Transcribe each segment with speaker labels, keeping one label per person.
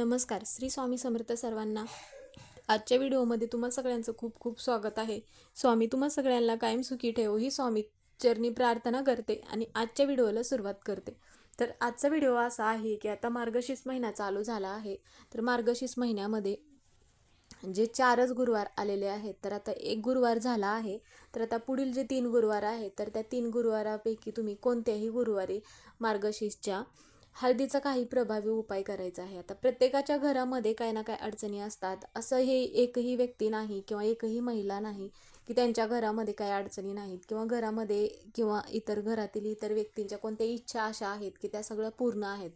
Speaker 1: नमस्कार श्री स्वामी समर्थ सर्वांना. आजच्या व्हिडिओमध्ये तुम्हा सगळ्यांचं खूप खूप स्वागत आहे. स्वामी तुम्हा सगळ्यांना कायम सुखी ठेवो ही स्वामी चरणी प्रार्थना करते आणि आजच्या व्हिडिओला सुरुवात करते. तर आजचा व्हिडिओ असा आहे की आता मार्गशीर्ष महिना चालू झाला आहे. तर मार्गशीर्ष महिन्यामध्ये जे चारच गुरुवार आलेले आहेत तर आता एक गुरुवार झाला आहे. तर आता पुढील जे तीन गुरुवार आहेत तर त्या तीन गुरुवारापैकी तुम्ही कोणत्याही गुरुवारी मार्गशीर्षच्या हळदीचा काही प्रभावी उपाय करायचा आहे. आता प्रत्येकाच्या घरामध्ये काही ना काय अडचणी असतात. असं हे एकही व्यक्ती नाही किंवा एकही महिला नाही की त्यांच्या घरामध्ये काही अडचणी नाहीत किंवा घरामध्ये किंवा इतर घरातील इतर व्यक्तींच्या कोणत्याही इच्छा अशा आहेत की त्या सगळ्या पूर्ण आहेत.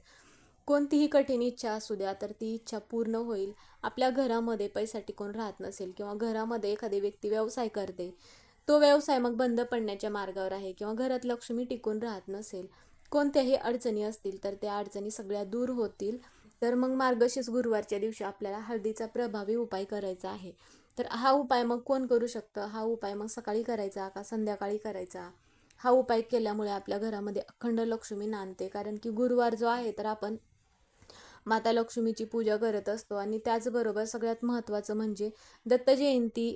Speaker 1: कोणतीही कठीण इच्छा असू द्या तर ती इच्छा पूर्ण होईल. आपल्या घरामध्ये पैसा टिकून राहत नसेल किंवा घरामध्ये एखादी व्यक्ती व्यवसाय करते तो व्यवसाय मग बंद पडण्याच्या मार्गावर आहे किंवा घरात लक्ष्मी टिकून राहत नसेल. कोणत्याही अडचणी असतील तर त्या अडचणी सगळ्या दूर होतील. तर मग मार्गशीर्ष गुरुवारच्या दिवशी आपल्याला हळदीचा प्रभावी उपाय करायचा आहे. तर हा उपाय मग कोण करू शकतं? हा उपाय मग सकाळी करायचा का संध्याकाळी करायचा? हा उपाय केल्यामुळे आपल्या घरामध्ये अखंड लक्ष्मी नांदते. कारण की गुरुवार जो आहे तर आपण माता लक्ष्मीची पूजा करत असतो आणि त्याचबरोबर सगळ्यात महत्त्वाचं म्हणजे दत्त जयंती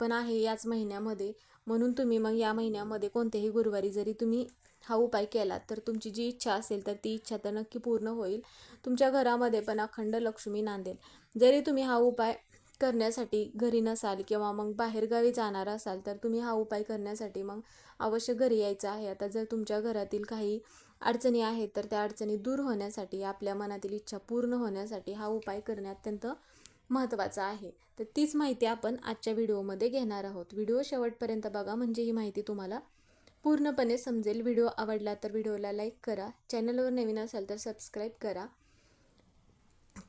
Speaker 1: पण आहे याच महिन्यामध्ये. म्हणून तुम्ही मग या महिन्यामध्ये कोणत्याही गुरुवारी जरी तुम्ही हा उपाय केला तर तुमची जी इच्छा असेल तर ती इच्छा तर नक्की पूर्ण होईल. तुमच्या घरामध्ये पण अखंड लक्ष्मी नांदेल. जरी तुम्ही हा उपाय करण्यासाठी घरी नसाल किंवा मग बाहेरगावी जाणार असाल तर तुम्ही हा उपाय करण्यासाठी मग अवश्य घरी यायचं आहे. आता जर तुमच्या घरातील काही अडचणी आहेत तर त्या अडचणी दूर होण्यासाठी आपल्या मनातील इच्छा पूर्ण होण्यासाठी हा उपाय करणे अत्यंत महत्त्वाचा आहे. तर तीच माहिती आपण आजच्या व्हिडिओमध्ये घेणार आहोत. व्हिडिओ शेवटपर्यंत बघा म्हणजे ही माहिती तुम्हाला पूर्णपणे समजेल. व्हिडिओ आवडला तर व्हिडिओला लाईक करा. चॅनलवर नवीन असाल तर सबस्क्राईब करा.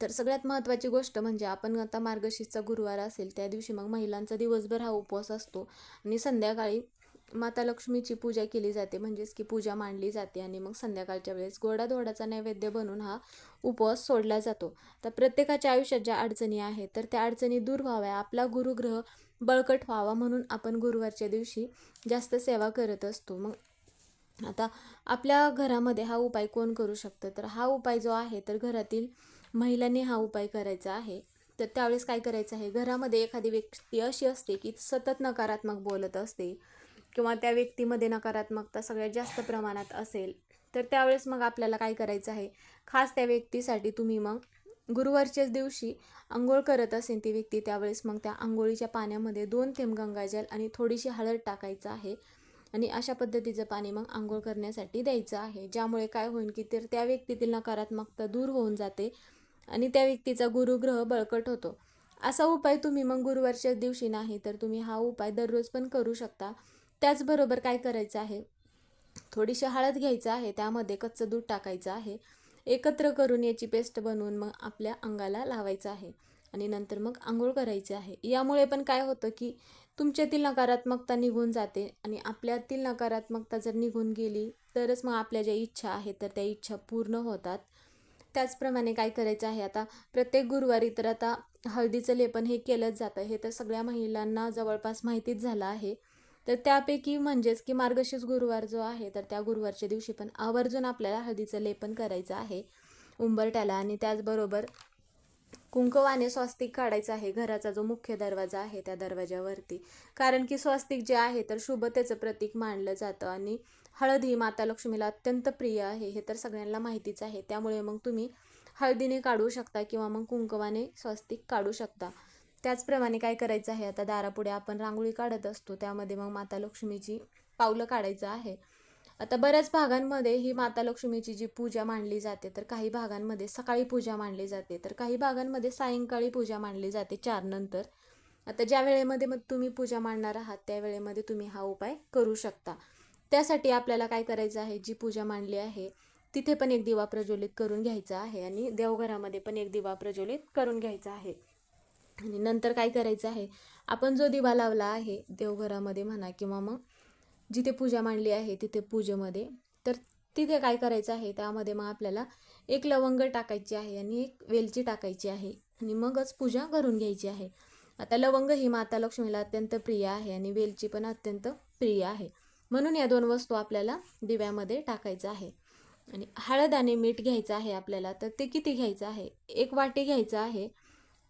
Speaker 1: तर सगळ्यात महत्त्वाची गोष्ट म्हणजे आपण आता मार्गशीर्षचा गुरुवार असेल त्या दिवशी मग महिलांचा दिवसभर हा उपवास असतो. आणि संध्याकाळी माता लक्ष्मीची पूजा केली जाते म्हणजेच की पूजा मांडली जाते आणि मग संध्याकाळच्या वेळेस गोडाधोडाचा नैवेद्य बनवून हा उपवास सोडला जातो. तर प्रत्येकाच्या आयुष्यात ज्या अडचणी आहेत तर त्या अडचणी दूर व्हाव्या आपला गुरुग्रह बळकट व्हावा म्हणून आपण गुरुवारच्या दिवशी जास्त सेवा करत असतो. मग आता आपल्या घरामध्ये हा उपाय कोण करू शकतं? तर हा उपाय जो आहे तर घरातील महिलांनी हा उपाय करायचा आहे. तर त्यावेळेस काय करायचं आहे? घरामध्ये एखादी व्यक्ती अशी असते की सतत नकारात्मक बोलत असते. किंवा त्या व्यक्तीमध्ये नकारात्मकता सगळ्यात जास्त प्रमाणात असेल तर त्यावेळेस मग आपल्याला काय करायचं आहे? खास त्या व्यक्तीसाठी तुम्ही मग गुरुवारच्याच दिवशी आंघोळ करत असेल ती व्यक्ती त्यावेळेस मग त्या आंघोळीच्या पाण्यामध्ये दोन थेंब गंगाजल आणि थोडीशी हळद टाकायचं आहे आणि अशा पद्धतीचं पाणी मग आंघोळ करण्यासाठी द्यायचं आहे. ज्यामुळे काय होईल की तर त्या व्यक्तीतील नकारात्मकता दूर होऊन जाते आणि त्या व्यक्तीचा गुरुग्रह बळकट होतो. असा उपाय तुम्ही मग गुरुवारच्याच दिवशी नाही तर तुम्ही हा उपाय दररोज पण करू शकता. त्याचबरोबर काय करायचं आहे? थोडीशी हळद घ्यायचं आहे त्यामध्ये कच्चं दूध टाकायचं आहे. एकत्र करून याची पेस्ट बनवून मग आपल्या अंगाला लावायचं आहे आणि नंतर मग आंघोळ करायची आहे. यामुळे पण काय होतं की तुमच्यातील नकारात्मकता निघून जाते आणि आपल्यातील नकारात्मकता जर निघून गेली तरच मग आपल्या ज्या इच्छा आहेत तर त्या इच्छा पूर्ण होतात. त्याचप्रमाणे काय करायचं आहे? आता प्रत्येक गुरुवारी तर आता हळदीचं लेपन हे केलंच जातं. हे तर सगळ्या महिलांना जवळपास माहितीच झालं आहे. तर त्यापैकी म्हणजेच की मार्गशीर्ष गुरुवार जो आहे तर त्या गुरुवारच्या दिवशी पण आवर्जून आपल्याला हळदीचं लेपन करायचं आहे उंबरट्याला आणि त्याचबरोबर कुंकवाने स्वस्तिक काढायचं आहे घराचा जो मुख्य दरवाजा आहे त्या दरवाजावरती कारण की स्वस्तिक जे आहे तर शुभतेचं प्रतीक मानलं जातं. आणि हळद ही माता लक्ष्मीला अत्यंत प्रिय आहे हे तर सगळ्यांना माहितीच आहे. त्यामुळे मग तुम्ही हळदीने काढू शकता किंवा मग कुंकवाने स्वस्तिक काढू शकता. त्याचप्रमाणे काय करायचं आहे? आता दारापुढे आपण रांगोळी काढत असतो त्यामध्ये मग माता लक्ष्मीची पावलं काढायचं आहे. आता बऱ्याच भागांमध्ये ही माता लक्ष्मीची जी पूजा मांडली जाते तर काही भागांमध्ये सकाळी पूजा मांडली जाते तर काही भागांमध्ये सायंकाळी पूजा मांडली जाते चार नंतर. आता ज्या वेळेमध्ये मग तुम्ही पूजा मांडणार आहात त्या वेळेमध्ये तुम्ही हा उपाय करू शकता. त्यासाठी आपल्याला काय करायचं आहे? जी पूजा मांडली आहे तिथे पण एक दिवा प्रज्वलित करून घ्यायचा आहे आणि देवघरामध्ये पण एक दिवा प्रज्वलित करून घ्यायचा आहे. आणि नंतर काय करायचं आहे? आपण जो दिवा लावला आहे देवघरामध्ये म्हणा किंवा मग जिथे पूजा मांडली आहे तिथे पूजेमध्ये तर तिथे काय करायचं आहे? त्यामध्ये मग आपल्याला एक लवंग टाकायची आहे आणि एक वेलची टाकायची आहे आणि मगच पूजा करून घ्यायची आहे. आता लवंग ही माता लक्ष्मीला अत्यंत प्रिय आहे आणि वेलची पण अत्यंत प्रिय आहे. म्हणून या दोन वस्तू आपल्याला दिव्यामध्ये टाकायचं आहे. आणि हळद आणि मीठ घ्यायचं आहे आपल्याला तर ते किती घ्यायचं आहे? एक वाटी घ्यायचं आहे.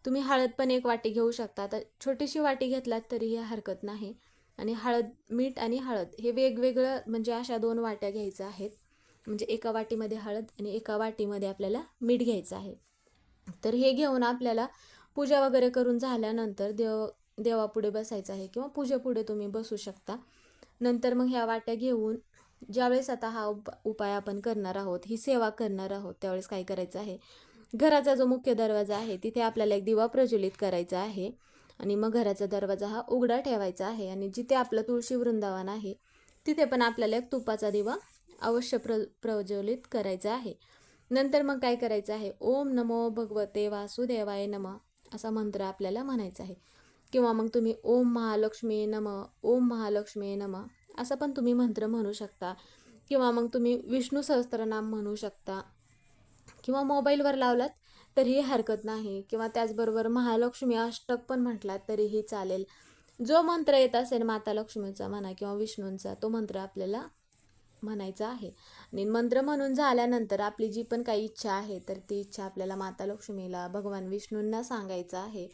Speaker 1: तुम्ही हळद पण एक वाटी घेऊ शकता. तर छोटीशी वाटी घेतलात तरीही हरकत नाही. आणि हळद मीठ आणि हळद हे वेगवेगळं म्हणजे अशा दोन वाट्या घ्यायचं आहेत. म्हणजे एका वाटीमध्ये हळद आणि एका वाटीमध्ये आपल्याला मीठ घ्यायचं आहे. तर हे घेऊन आपल्याला पूजा वगैरे करून झाल्यानंतर देव देवापुढे बसायचं आहे किंवा पूजेपुढे तुम्ही बसू शकता. नंतर मग ह्या वाट्या घेऊन ज्यावेळेस आता हा उप उपाय आपण करणार आहोत ही सेवा करणार आहोत त्यावेळेस काय करायचं आहे? घराचा जो मुख्य दरवाजा आहे तिथे आपल्याला एक दिवा प्रज्वलित करायचा आहे. आणि मग घराचा दरवाजा हा उघडा ठेवायचा आहे. आणि जिथे आपलं तुळशी वृंदावन आहे तिथे पण आपल्याला एक तुपाचा दिवा अवश्य प्र प्रज्वलित करायचा आहे. नंतर मग काय करायचं आहे? ओम नमो भगवते वासुदेवाय नम असा मंत्र आपल्याला म्हणायचा आहे. किंवा मग तुम्ही ओम महालक्ष्मी नम ओम महालक्ष्मी नम असा पण तुम्ही मंत्र म्हणू शकता. किंवा मग तुम्ही विष्णू सहस्त्रनाम म्हणू शकता. किंवा मोबाईलवर लावलात तरीही हरकत नाही. किंवा त्याचबरोबर महालक्ष्मी अष्टक पण म्हटलात तरीही चालेल. जो मंत्र येत असेल माता लक्ष्मीचा म्हणा किंवा विष्णूंचा तो मंत्र आपल्याला म्हणायचा आहे. आणि मंत्र म्हणून झाल्यानंतर आपली जी पण काही इच्छा आहे तर ती इच्छा आपल्याला माता लक्ष्मीला भगवान विष्णूंना सांगायचं आहे.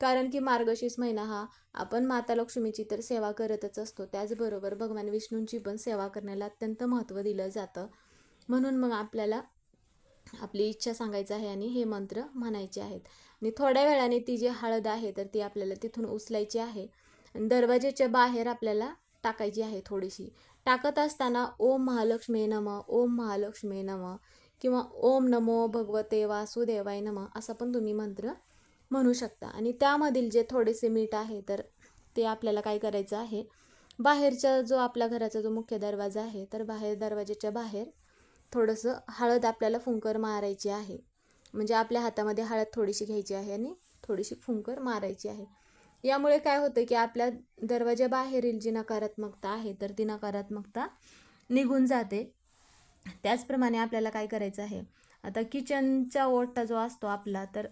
Speaker 1: कारण की मार्गशीर्ष महिना हा आपण माता लक्ष्मीची तर सेवा करतच असतो. त्याचबरोबर भगवान विष्णूंची पण सेवा करण्याला अत्यंत महत्त्व दिलं जातं. म्हणून मग आपल्याला आपली इच्छा सांगायचं आहे आणि हे मंत्र म्हणायचे आहेत. आणि थोड्या वेळाने ती जी हळद आहे तर ती आपल्याला तिथून उचलायची आहे. आणि दरवाजेच्या बाहेर आपल्याला टाकायची आहे थोडीशी. टाकत असताना ओम महालक्ष्मी नम ओम महालक्ष्मी नम किंवा ओम नमो भगवते वासुदेवाय नम असा पण तुम्ही मंत्र म्हणू शकता. आणि त्यामधील जे थोडेसे मीठ आहे तर ते आपल्याला काय करायचं आहे? बाहेरचा जो आपल्या घराचा जो मुख्य दरवाजा आहे तर बाहेर दरवाजाच्या बाहेर थोडंसं हळद आपल्याला फुंकर मारायची आहे. म्हणजे आपल्या हातामध्ये हळद थोडीशी घ्यायची आहे आणि थोडीशी फुंकर मारायची आहे. यामुळे काय होतं की आपल्या दरवाजाबाहेरील जी नकारात्मकता आहे तर ती नकारात्मकता निघून जाते. त्याचप्रमाणे आपल्याला काय करायचं आहे? आता किचनचा ओटा जो असतो आपला तर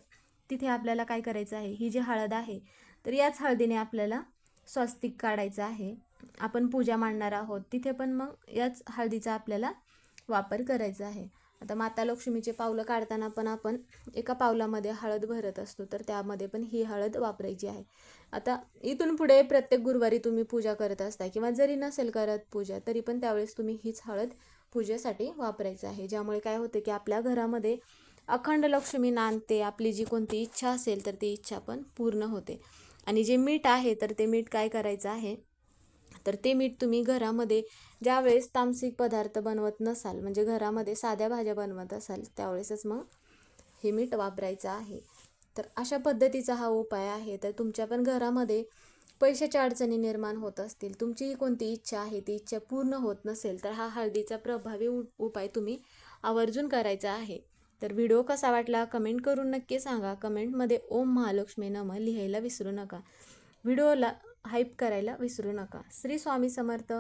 Speaker 1: तिथे आपल्याला काय करायचं आहे? ही जी हळद आहे तर याच हळदीने आपल्याला स्वस्तिक काढायचं आहे. आपण पूजा मांडणार आहोत. तिथे पण मग याच हळदीचा आपल्याला वापर करायचा आहे. आता माता लक्ष्मीचे पावलं काढताना पण आपण एका पावलामध्ये हळद भरत असतो तर त्यामध्ये पण ही हळद वापरायची आहे. आता इथून पुढे प्रत्येक गुरुवारी तुम्ही पूजा करत असता किंवा जरी नसेल करत पूजा तरी पण त्यावेळेस तुम्ही हीच हळद पूजेसाठी वापरायचं आहे. ज्यामुळे काय होते की आपल्या घरामध्ये अखंड लक्ष्मी नांदते आपली जी कोणती इच्छा असेल तर ती इच्छा पण पूर्ण होते. आणि जे मीठ आहे तर ते मीठ काय करायचं आहे? तर ते मीठ तुम्ही घरामध्ये ज्यावेळेस तामसिक पदार्थ बनवत नसाल म्हणजे घरामध्ये साध्या भाज्या बनवत असाल त्यावेळेसच मग हे मीठ वापरायचं आहे. तर अशा पद्धतीचा हा उपाय आहे. तर तुमच्या पण घरामध्ये पैशाच्या अडचणी निर्माण होत असतील तुमची कोणती इच्छा आहे ती इच्छा पूर्ण होत नसेल तर हा हळदीचा प्रभावी उ उपाय तुम्ही आवर्जून करायचा आहे. तर व्हिडिओ कसा वाटला कमेंट करून नक्की सांगा. कमेंटमध्ये ओम महालक्ष्मी नम लिहायला विसरू नका. व्हिडिओला हाईप करायला विसरू नका. श्री स्वामी समर्थ.